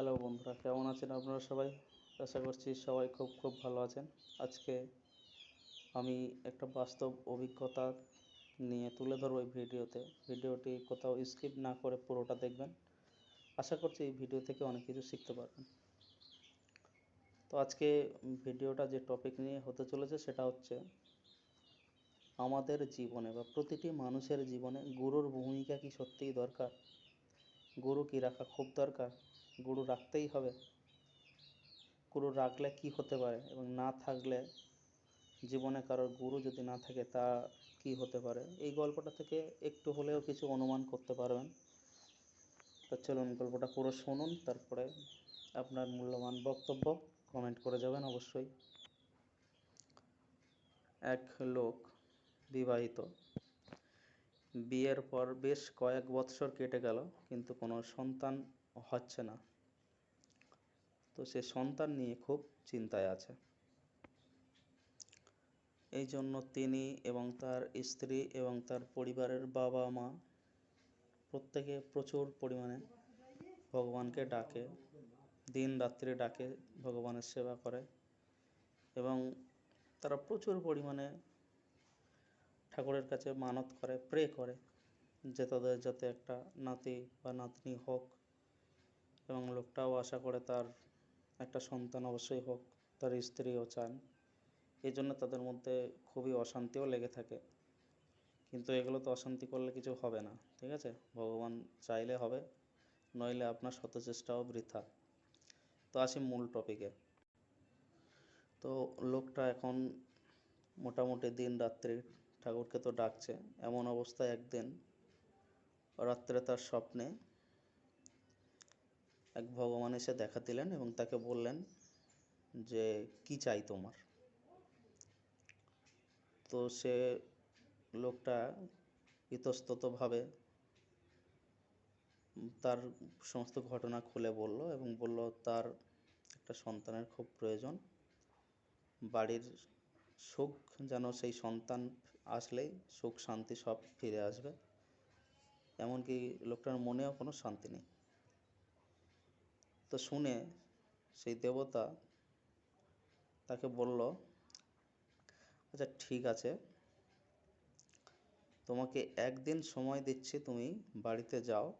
Hello বন্ধুরা, কেমন আছেন আপনারা সবাই? আশা করছি সবাই খুব খুব ভালো আছেন। আজকে আমি একটা বাস্তব অভিজ্ঞতা নিয়ে তুলে ধরবো এই ভিডিওতে। ভিডিওটি কোথাও স্কিপ না করে পুরোটা দেখবেন। আশা করছি এই ভিডিও থেকে অনেক কিছু শিখতে পারবেন। তো আজকে ভিডিওটা যে টপিক নিয়ে হতে চলেছে সেটা হচ্ছে আমাদের জীবনে বা প্রতিটি মানুষের জীবনে গুরুর ভূমিকা কি সত্যিই দরকার? গুরু কি রাখা খুব দরকার? গুরু রাখতেই হবে। গুরু রাখলে কি হতে পারে এবং না থাকলে জীবনে কারোর গুরু যদি না থাকে, তা কি হতে পারে? এই গল্পটা থেকে একটু হলেও কিছু অনুমান করতে পারবেন। তো চলুন গল্পটা পুরো শুনুন, তারপরে আপনার মূল্যবান বক্তব্য কমেন্ট করে যাবেন অবশ্যই। এক লোক বিবাহিত। বিয়ের পর বেশ কয়েক বৎসর কেটে গেল, কিন্তু কোনো সন্তান হচ্ছে না। তো সে সন্তান নিয়ে খুব চিন্তায় আছে। এই জন্য তিনি এবং তার স্ত্রী এবং তার পরিবারের বাবা মা প্রত্যেকে প্রচুর পরিমাণে ভগবানকে ডাকে, দিন রাত্রি ডাকে, ভগবানের সেবা করে এবং তারা প্রচুর পরিমাণে ঠাকুরের কাছে মানত করে প্রে করে যে তাদের যাতে একটা নাতি বা নাতনি হোক এবং লোকটাও আশা করে তার একটা সন্তান অবশ্যই হোক, তার স্ত্রীও চান এই জন্য তাদের মধ্যে খুবই অশান্তিও লেগে থাকে। কিন্তু এগুলো তো অশান্তি করলে কিছু হবে না, ঠিক আছে? ভগবান চাইলে হবে, নইলে আপনার শত চেষ্টাও বৃথা। তো আসি মূল টপিকে তো লোকটা এখন মোটামুটি দিন রাত্রি ঠাকুরকে তো ডাকছে, এমন অবস্থায় একদিন, রাত্রে তার স্বপ্নে এক ভগবান এসে দেখা দিলেন এবং তাকে বললেন যে, কি চাই তোমার? তো সে লোকটা ইতস্ততভাবে তার সমস্ত ঘটনা খুলে বলল এবং বলল, তার একটা সন্তানের খুব প্রয়োজন। বাড়ির সুখ যেন সেই সন্তান আসলেই, সুখ শান্তি সব ফিরে আসবে। এমনকি লোকটার মনেও কোনো শান্তি নেই। তো শুনে সেই দেবতা তাকে বলল আচ্ছা ঠিক আছে। তোমাকে একদিন সময় দিচ্ছি, তুমি বাড়িতে যাও।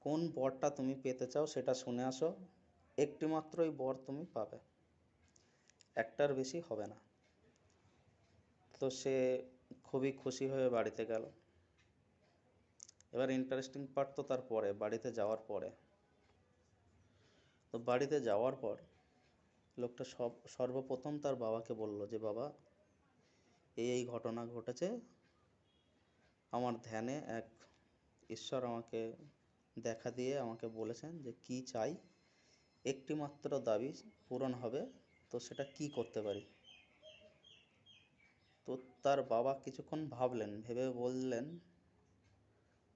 কোন বরটা তুমি পেতে চাও সেটা শুনে আসো। একটি মাত্রই বর তুমি পাবে। একটার বেশি হবে না। তো সে খুবই খুশি হয়ে বাড়িতে গেল। এবার ইন্টারেস্টিং পার্ট তো তার পরে, বাড়িতে যাওয়ার পরে। তো বাড়িতে যাওয়ার পর লোকটা সব, সর্বপ্রথম তার বাবাকে বলল যে, বাবা, এই এই ঘটনা ঘটেছে। আমার ধ্যানে এক ঈশ্বর আমাকে দেখা দিয়ে আমাকে বলেছেন যে, কি চাই? একটি মাত্র দাবি পূরণ হবে, তো সেটা কি করতে পারি? তো তার বাবা কিছুক্ষণ ভাবলেন, ভেবে বললেন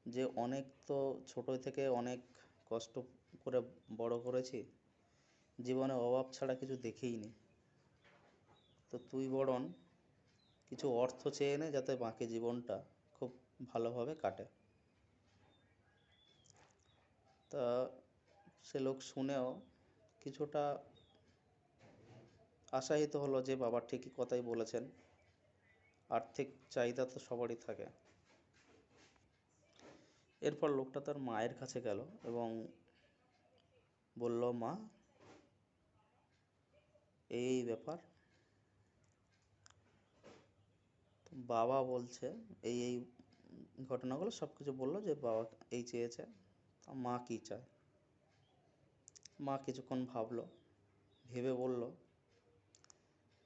যে, অনেক তো ছোটো থেকে অনেক কষ্ট করে বড় করেছি, জীবনে অভাব ছাড়া কিছু দেখিনি। তো তুই বরং কিছু অর্থ চেয়ে নে যাতে বাকি জীবনটা খুব ভালোভাবে কাটে। তা সে লোক শুনেও কিছুটা আশাহিত হলো যে বাবা ঠিকই কথাই বলেছেন, আর্থিক চাহিদা তো সবারই থাকে। এরপর লোকটা তার মায়ের কাছে গেল এবং বলল, মা, এই ব্যাপার। বাবা বলছে, এই এই ঘটনাগুলো সব কিছু বলল যে বাবা এই চেয়েছে মা কী চায়? মা কিছুক্ষণ ভাবলো, ভেবে বলল,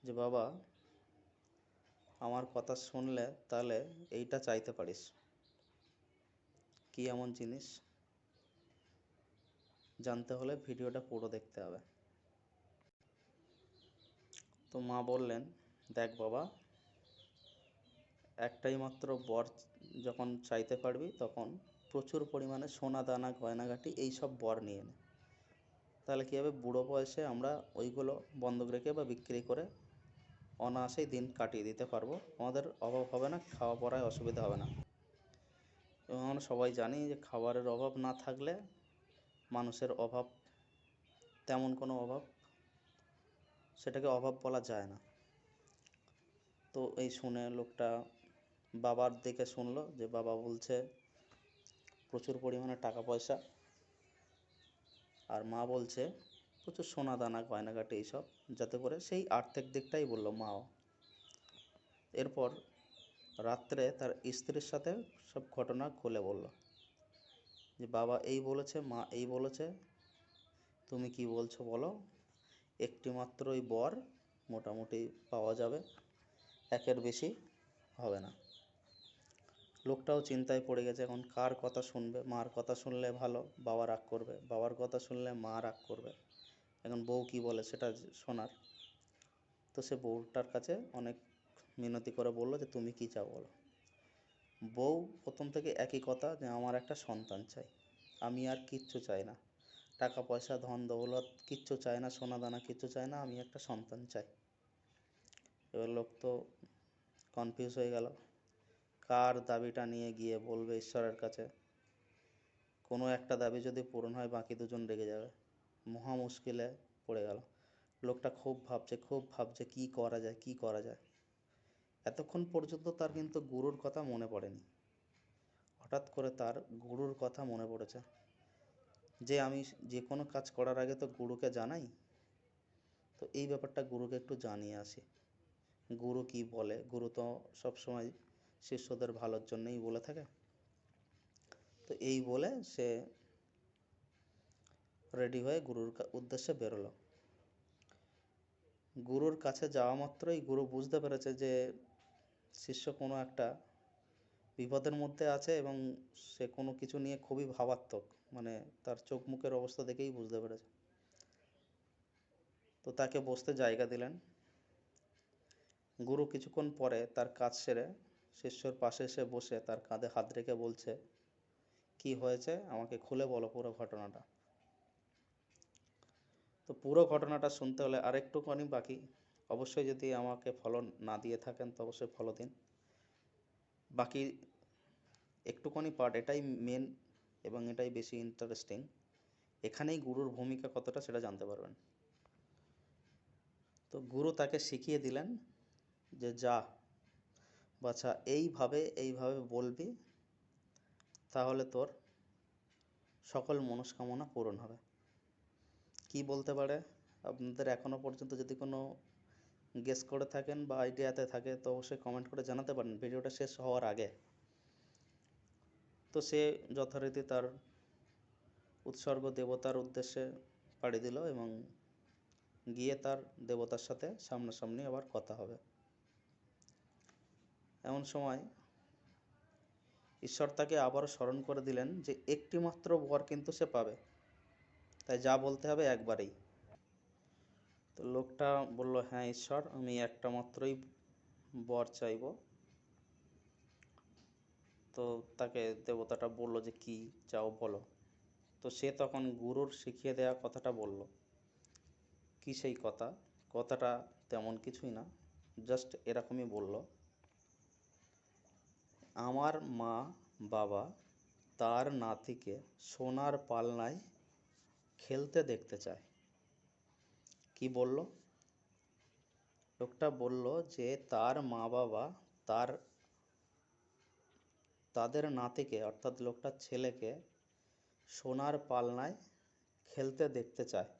যে বাবা, আমার কথা শুনলে তাহলে এইটা চাইতে পারিস। কি এমন জিনিস? জানতে হলে ভিডিওটা পুরো দেখতে হবে। তো মা বললেন, দেখ বাবা, একটাই মাত্র বর যখন চাইতে পারবি তখন প্রচুর পরিমাণে সোনা, দানা, গয়নাগাটি এইসব বর নিয়ে নে। তাহলে কী হবে? বুড়ো বয়সে আমরা ওইগুলো বন্ধক রেখে বা বিক্রি করে অনায়াসেই দিন কাটিয়ে দিতে পারব। আমাদের অভাব হবে না, খাওয়া পড়ায় অসুবিধা হবে না। এবং আমরা সবাই জানি যে খাবারের অভাব না থাকলে মানুষের অভাব, তেমন কোনো অভাব? সেটাকে অভাব বলা যায় না। তো এই শুনে লোকটা বাবার দিকে শুনলো যে বাবা বলছে, প্রচুর পরিমাণে টাকা পয়সা। আর মা বলছে, প্রচুর সোনা দানা, গয়নাগাটি এইসব। যাতে করে সেই আর্থিক দিকটাই বলল মাও। এরপর রাত্রে তার স্ত্রীর সাথে সব ঘটনা খুলে বলল। যে বাবা এই বলেছে, মা এই বলেছে, তুমি কি বলছো বলো। একটি মাত্রই বর মোটামুটি পাওয়া যাবে, একের বেশি হবে না। লোকটাও চিন্তায় পড়ে গেছে এখন, কার কথা শুনবে? মার কথা শুনলে ভালো, বাবা রাগ করবে। বাবার কথা শুনলে মা রাগ করবে। এখন বউ কি বলে সেটা শোনার। তো সে বউটার কাছে অনেক মিনতি করে বলল যে, তুমি কি চাও বলো? বউ প্রথম থেকে একই কথা যে আমার একটা সন্তান চাই। আমি আর কিচ্ছু চাই না। টাকা, পয়সা, ধন, দৌলত কিচ্ছু চাই না, সোনা, দানা কিচ্ছু চাই না, আমি একটা সন্তান চাই। এবার লোক তো কনফিউজ হয়ে গেল। কার দাবিটা নিয়ে গিয়ে বলবে ঈশ্বরের কাছে? কোনো একটা দাবি যদি পূরণ হয়, বাকি দুজন রেগে যাবে। মহা মুশকিলে পড়ে গেল। লোকটা খুব ভাবছে খুব ভাবছে কি করা যায়, কি করা যায়? এতক্ষণ পর্যন্ত তার কিন্তু গুরুর কথা মনে পড়েনি। হঠাৎ করে তার গুরুর কথা মনে পড়েছে। যে আমি যে কোনো কাজ করার আগে তো গুরুকে জানাই? তো এই ব্যাপারটা গুরুকে একটু জানিয়ে আসি। গুরু কি বলে? গুরু তো সবসময় শিষ্যদের ভালোর জন্যই বলে থাকে। তো এই বলে সে রেডি হয়ে গুরুর উদ্দেশ্যে বেরোলো। গুরুর কাছে যাওয়া মাত্রই গুরু বুঝতে পেরেছে যে শিষ্য কোনো একটা বিপদের মধ্যে আছে এবং সে কোনো কিছু নিয়ে খুবই ভাবাত্মক। মানে তার চোখ মুখের অবস্থা দেখেই বুঝতে পেরেছে। তো তাকে বসতে জায়গা দিলেন। গুরু কিছুক্ষণ পরে তার কাজ সেরে শিষ্যর পাশে এসে বসে তার কাঁধে হাত রেখে বলছে, কি হয়েছে? আমাকে খুলে বলো পুরো ঘটনাটা। তো পুরো ঘটনাটা শুনতে হলে আরেকটুখানি বাকি অবশ্যই যদি আমাকে ফলো না দিয়ে থাকেন, তো অবশ্যই ফলো দিন। বাকি একটুখানি পার্ট এটাই মেন এবং এটাই বেশি ইন্টারেস্টিং এখানেই গুরুর ভূমিকা কতটা সেটা জানতে পারবেন। তো গুরু তাকে শিখিয়ে দিলেন যে যা, বাছা, এইভাবে এইভাবে বলবি, তাহলে তোর সকল মনস্কামনা পূরণ হবে। কি বলতে পারে? আপনাদের এখনও পর্যন্ত যদি কোনো গেস করে থাকেন বা আইডিয়াতে থাকে, তো অবশ্যই কমেন্ট করে জানাতে পারেন। ভিডিওটা শেষ হওয়ার আগে। তো সে যথারীতি তার উৎসর্গ দেবতার উদ্দেশ্যে পাড়ি দিল এবং গিয়ে তার দেবতার সাথে সামনাসামনি আবার কথা হবে। এমন সময় ঈশ্বর তাকে আবারও স্মরণ করে দিলেন যে একটি মাত্র বর কিন্তু সে পাবে। তাই যা বলতে হবে একবারেই। তো লোকটা বলল হ্যাঁ ঈশ্বর, আমি একটা মাত্রই বর চাইব। তো তাকে দেবতাটা বলল যে, কি চাও বলো। তো সে তখন গুরুর শিখিয়ে দেওয়া কথাটা বলল। কি সেই কথা? কথাটা তেমন কিছুই না, জাস্ট এরকমই বলল, আমার মা বাবা তার নাতিকে সোনার পালনায় খেলতে দেখতে চায়। কি বলল? লোকটা বলল যে তার মা বাবা তার, তাদের নাতিকে, অর্থাৎ লোকটার ছেলেকে সোনার পালনায় খেলতে দেখতে চায়।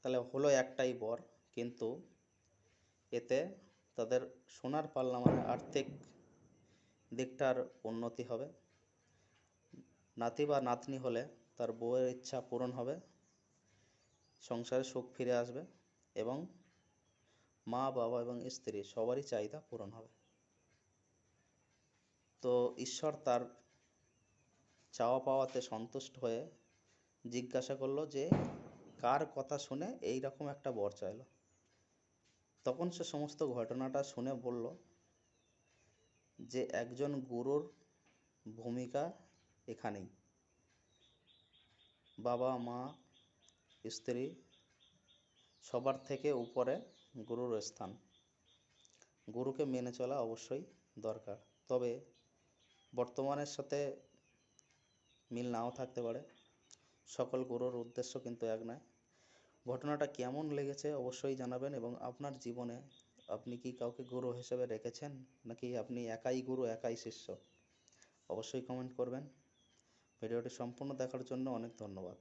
তাহলে হলো একটাই বর, কিন্তু এতে তাদের সোনার পালনা মানে আর্থিক দিকটার উন্নতি হবে। নাতি বা নাতনি হলে তার বউয়ের ইচ্ছা পূরণ হবে। সংসারে সুখ ফিরে আসবে এবং মা, বাবা এবং স্ত্রী সবারই চাহিদা পূরণ হবে। তো ঈশ্বর তার চাওয়া পাওয়াতে সন্তুষ্ট হয়ে জিজ্ঞাসা করল যে, কার কথা শুনে এই রকম একটা বর চাইলো? তখন সে সমস্ত ঘটনাটা শুনে বলল যে, একজন গুরুর ভূমিকা এখানেই। বাবা, মা স্ত্রী সবার থেকে উপরে গুরুর স্থান। গুরুকে মেনে চলা অবশ্যই দরকার। তবে বর্তমানের সাথে মিল নাও থাকতে পারে। সকল গুরুর উদ্দেশ্য কিন্তু এক নয়। ঘটনাটা কেমন লেগেছে অবশ্যই জানাবেন এবং আপনার জীবনে আপনি কি কাউকে গুরু হিসেবে রেখেছেন নাকি আপনি একাই গুরু, একাই শিষ্য? অবশ্যই কমেন্ট করবেন। ভিডিওটি সম্পূর্ণ দেখার জন্য অনেক ধন্যবাদ।